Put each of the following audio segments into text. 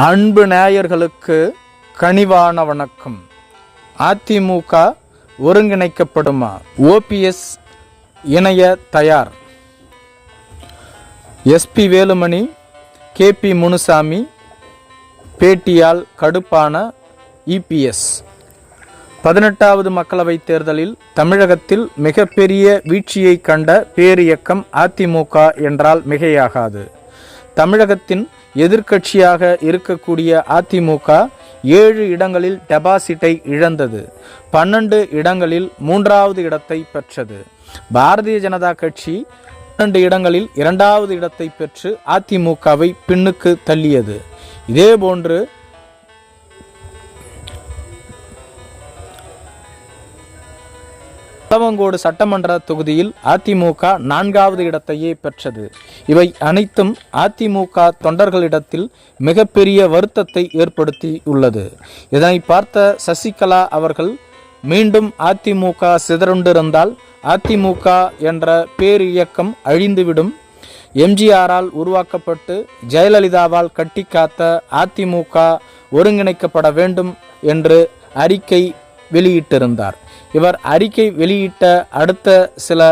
அன்பு நேயர்களுக்கு கனிவான வணக்கம். அதிமுக ஒருங்கிணைக்கப்படுமா? ஓபிஎஸ் இணைய தயார். எஸ்பி வேலுமணி கேபி முனுசாமி பேட்டியால் கடுப்பான இபிஎஸ் பதினெட்டாவது மக்களவைத் தேர்தலில் தமிழகத்தில் மிகப்பெரிய வீழ்ச்சியை கண்ட பேரியக்கம் அதிமுக என்றால் மிகையாகாது. தமிழகத்தின் எதிர்க்கட்சியாக இருக்கக்கூடிய அதிமுக ஏழு இடங்களில் டெபாசிட்டை இழந்தது. பன்னெண்டு இடங்களில் மூன்றாவது இடத்தை பெற்றது. பாரதிய ஜனதா கட்சி பன்னெண்டு இடங்களில் இரண்டாவது இடத்தை பெற்று அதிமுகவை பின்னுக்கு தள்ளியது. இதேபோன்று தவங்கோடு சட்டமன்ற தொகுதியில் அதிமுக நான்காவது இடத்தையே பெற்றது. இவை அனைத்தும் அதிமுக தொண்டர்களிடத்தில் மிகப்பெரிய வருத்தத்தை ஏற்படுத்தி உள்ளது. இதனை பார்த்த சசிகலா அவர்கள் மீண்டும் அதிமுக சிதறுண்டிருந்தால் அதிமுக என்ற பேர் இயக்கம் அழிந்துவிடும். எம்ஜிஆரால் உருவாக்கப்பட்டு ஜெயலலிதாவால் கட்டி காத்த அதிமுக ஒருங்கிணைக்கப்பட வேண்டும் என்று அறிக்கை வெளியிட்டிருந்தார். இவர் அறிக்கை வெளியிட்ட அடுத்த சில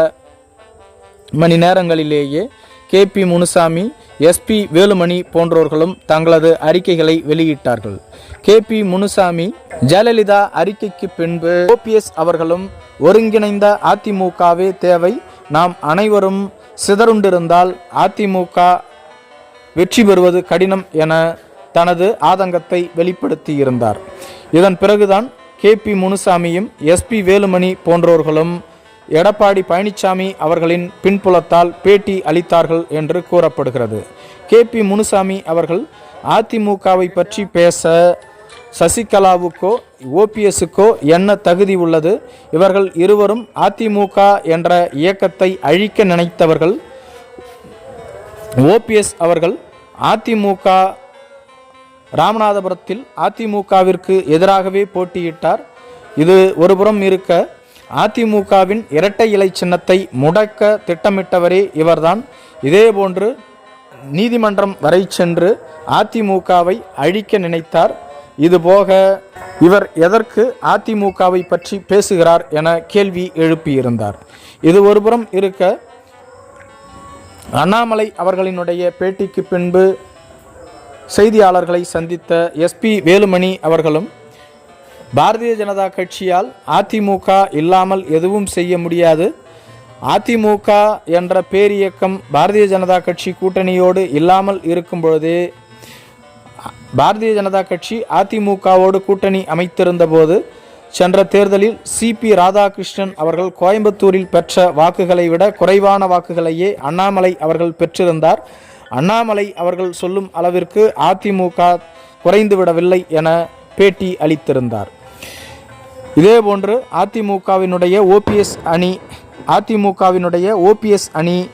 மணி நேரங்களிலேயே K P Munusamy SP Velumani போன்றோர்களும் தங்களது அறிக்கைகளை வெளியிட்டார்கள். கே பி முனுசாமி ஜெயலலிதா அறிக்கைக்கு பின்பு ஓபிஎஸ் அவர்களும் ஒருங்கிணைந்த அதிமுகவே தேவை. நாம் அனைவரும் சிதறுண்டிருந்தால் அதிமுக வெற்றி பெறுவது கடினம் என தனது ஆதங்கத்தை வெளிப்படுத்தியிருந்தார். இதன் பிறகுதான் கே பி முனுசாமியும் எஸ்பி வேலுமணி போன்றோர்களும் எடப்பாடி பழனிசாமி அவர்களின் பின்புலத்தால் பேட்டி அளித்தார்கள் என்று கூறப்படுகிறது. கே பி முனுசாமி அவர்கள் அதிமுகவை பற்றி பேச சசிகலாவுக்கோ ஓபிஎஸ்ஸுக்கோ என்ன தகுதி உள்ளது? இவர்கள் இருவரும் அதிமுக என்ற இயக்கத்தை அழிக்க நினைத்தவர்கள். ஓபிஎஸ் அவர்கள் அதிமுக ராமநாதபுரத்தில் அதிமுகவிற்கு எதிராகவே போட்டியிட்டார். இது ஒருபுறம் இருக்க அதிமுகவின் இரட்டை இலை சின்னத்தை முடக்க திட்டமிட்டவரே இவர்தான். இதேபோன்று நீதிமன்றம் வரை சென்று அதிமுகவை அழிக்க நினைத்தார். இதுபோக இவர் எதற்கு அதிமுகவை பற்றி பேசுகிறார் என கேள்வி எழுப்பியிருந்தார். இது ஒருபுறம் இருக்க அண்ணாமலை அவர்களினுடைய பேட்டிக்கு பின்பு செய்தியாளர்களை சந்தித்த எஸ்பி வேலுமணி அவர்களும் பாரதிய ஜனதா கட்சியால் அதிமுக இல்லாமல் எதுவும் செய்ய முடியாது. அதிமுக என்ற பேரியக்கம் பாரதிய ஜனதா கட்சி கூட்டணியோடு இல்லாமல் இருக்கும் பொழுதே பாரதிய ஜனதா கட்சி அதிமுகவோடு கூட்டணி அமைத்திருந்த போது சென்ற தேர்தலில் சிபி ராதாகிருஷ்ணன் அவர்கள் கோயம்புத்தூரில் பெற்ற வாக்குகளை விட குறைவான வாக்குகளையே அண்ணாமலை அவர்கள் பெற்றிருந்தார். அண்ணாமலை அவர்கள் சொல்லும் அளவிற்கு அதிமுக குறைந்துவிடவில்லை என பேட்டி அளித்திருந்தார். இதேபோன்று அதிமுகவினுடைய ஓபிஎஸ் அணி அதிமுகவினுடைய ஓபிஎஸ் அணி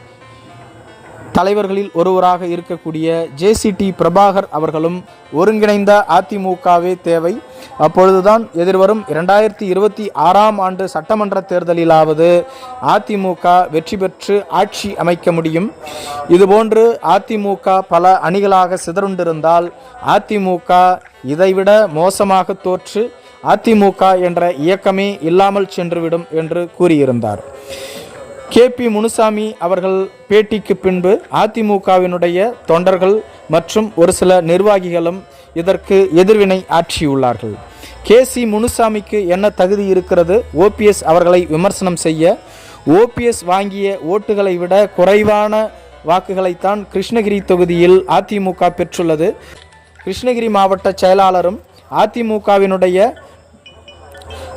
தலைவர்களில் ஒருவராக இருக்கக்கூடிய ஜேசிடி பிரபாகர் அவர்களும் ஒருங்கிணைந்த அதிமுகவே தேவை. அப்பொழுதுதான் எதிர்வரும் இரண்டாயிரத்தி இருபத்தி ஆறாம் ஆண்டு சட்டமன்ற தேர்தலிலாவது அதிமுக வெற்றி பெற்று ஆட்சி அமைக்க முடியும். இதுபோன்று அதிமுக பல அணிகளாக சிதறுண்டிருந்தால் அதிமுக இதைவிட மோசமாக தோற்று அதிமுக என்ற இயக்கமே இல்லாமல் சென்றுவிடும் என்று கூறியிருந்தார். கே பி முனுசாமி அவர்கள் பேட்டிக்கு பின்பு அதிமுகவினுடைய தொண்டர்கள் மற்றும் ஒரு சில நிர்வாகிகளும் இதற்கு எதிர்வினை ஆற்றியுள்ளார்கள். கே சி முனுசாமிக்கு என்ன தகுதி இருக்கிறது? ஓபிஎஸ் அவர்களை விமர்சனம் செய்ய. ஓபிஎஸ் வாங்கிய ஓட்டுகளை விட குறைவான வாக்குகளைத்தான் கிருஷ்ணகிரி தொகுதியில் அதிமுக பெற்றுள்ளது. கிருஷ்ணகிரி மாவட்ட செயலாளரும் அதிமுகவினுடைய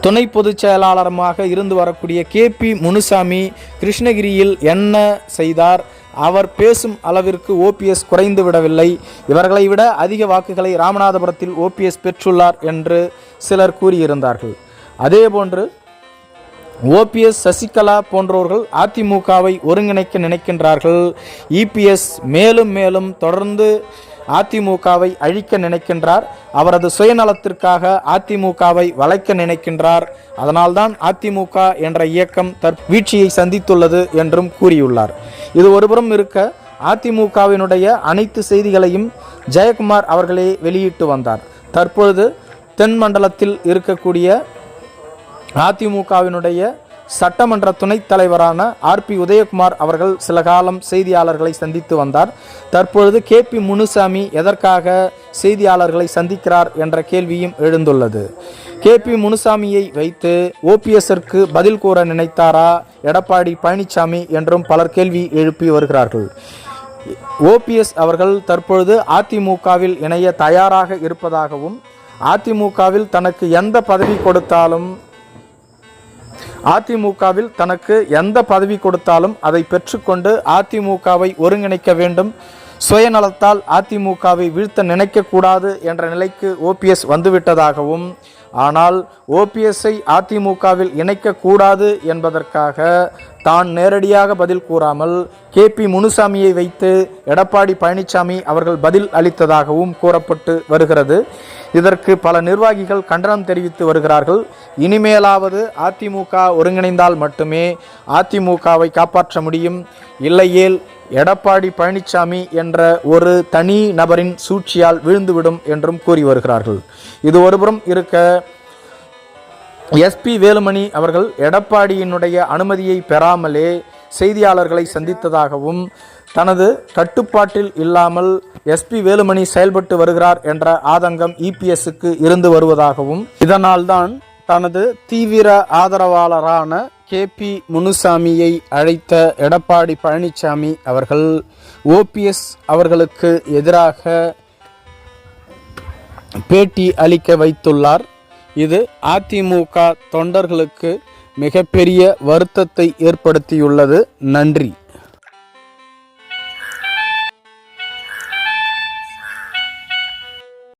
துணை பொதுச் செயலாளருமாக இருந்து வரக்கூடிய கே பி முனுசாமி கிருஷ்ணகிரியில் என்ன செய்தார்? அவர் பேசும் அளவிற்கு ஓபிஎஸ் குறைந்து விடவில்லை. இவர்களை விட அதிக வாக்குகளை ராமநாதபுரத்தில் ஓபிஎஸ் பெற்றுள்ளார் என்று சிலர் கூறியிருந்தார்கள். அதேபோன்று ஓபிஎஸ் சசிகலா போன்றவர்கள் அதிமுகவை ஒருங்கிணைக்க நினைக்கின்றார்கள். இபிஎஸ் மேலும் மேலும் தொடர்ந்து அதிமுகவை அழிக்க நினைக்கின்றார். அவரது சுயநலத்திற்காக அதிமுகவை வளைக்க நினைக்கின்றார். அதனால்தான் அதிமுக என்ற இயக்கம் தற் வீழ்ச்சியை சந்தித்துள்ளது என்றும் கூறியுள்ளார். இது ஒருபுறம் இருக்க அதிமுகவினுடைய அனைத்து செய்திகளையும் ஜெயக்குமார் அவர்களே வெளியிட்டு வந்தார். தற்பொழுது தென் மண்டலத்தில் இருக்கக்கூடிய அதிமுகவினுடைய சட்டமன்ற துணைத் தலைவரான ஆர்பி உதயகுமார் அவர்கள் சில காலம் செய்தியாளர்களை சந்தித்து வந்தார். தற்பொழுது கே பி முனுசாமி எதற்காக செய்தியாளர்களை சந்திக்கிறார் என்ற கேள்வியும் எழுந்துள்ளது. கே பி முனுசாமியை வைத்து ஓபிஎஸ்ஸிற்கு பதில் கூற நினைத்தாரா? எடப்பாடி பழனிசாமி என்றும் பலர் கேள்வி எழுப்பி வருகிறார்கள். ஓபிஎஸ் அவர்கள் தற்பொழுது அதிமுகவில் இணைய தயாராக இருப்பதாகவும் அதிமுகவில் தனக்கு எந்த பதவி கொடுத்தாலும் அதிமுகவில் தனக்கு எந்த பதவி கொடுத்தாலும் அதை பெற்றுக்கொண்டு அதிமுகவை ஒருங்கிணைக்க வேண்டும். சுயநலத்தால் அதிமுகவை வீழ்த்த நினைக்கக்கூடாது என்ற நிலைக்கு ஓபிஎஸ் வந்துவிட்டதாகவும் ஆனால் ஓபிஎஸ்ஐ அதிமுகவில் இணைக்கக்கூடாது என்பதற்காக தான் நேரடியாக பதில் கூறாமல் கே பி முனுசாமியை வைத்து எடப்பாடி பழனிசாமி அவர்கள் பதில் அளித்ததாகவும் கூறப்பட்டு வருகிறது. இதற்கு பல நிர்வாகிகள் கண்டனம் தெரிவித்து வருகிறார்கள். இனிமேலாவது அதிமுக ஒருங்கிணைந்தால் மட்டுமே அதிமுகவை காப்பாற்ற முடியும். இல்லையேல் எடப்பாடி பழனிசாமி என்ற ஒரு தனி நபரின் சூழ்ச்சியால் வீழ்ந்துவிடும் என்றும் கூறி வருகிறார்கள். இது ஒருபுறம் இருக்க எஸ்பி வேலுமணி அவர்கள் எடப்பாடியினுடைய அனுமதியை பெறாமலே செய்தியாளர்களை சந்தித்ததாகவும் தனது கட்டுப்பாட்டில் இல்லாமல் எஸ்பி வேலுமணி செயல்பட்டு வருகிறார் என்ற ஆதங்கம் இபிஎஸ்க்கு இருந்து வருவதாகவும் இதனால்தான் தனது தீவிர ஆதரவாளரான கே. பி. முனுசாமியை அழைத்த எடப்பாடி பழனிசாமி அவர்கள் ஓபிஎஸ் அவர்களுக்கு எதிராக பேட்டி அளிக்க வைத்துள்ளார். இது அதிமுக தொண்டர்களுக்கு மிகப்பெரிய வருத்தத்தை ஏற்படுத்தியுள்ளது. நன்றி.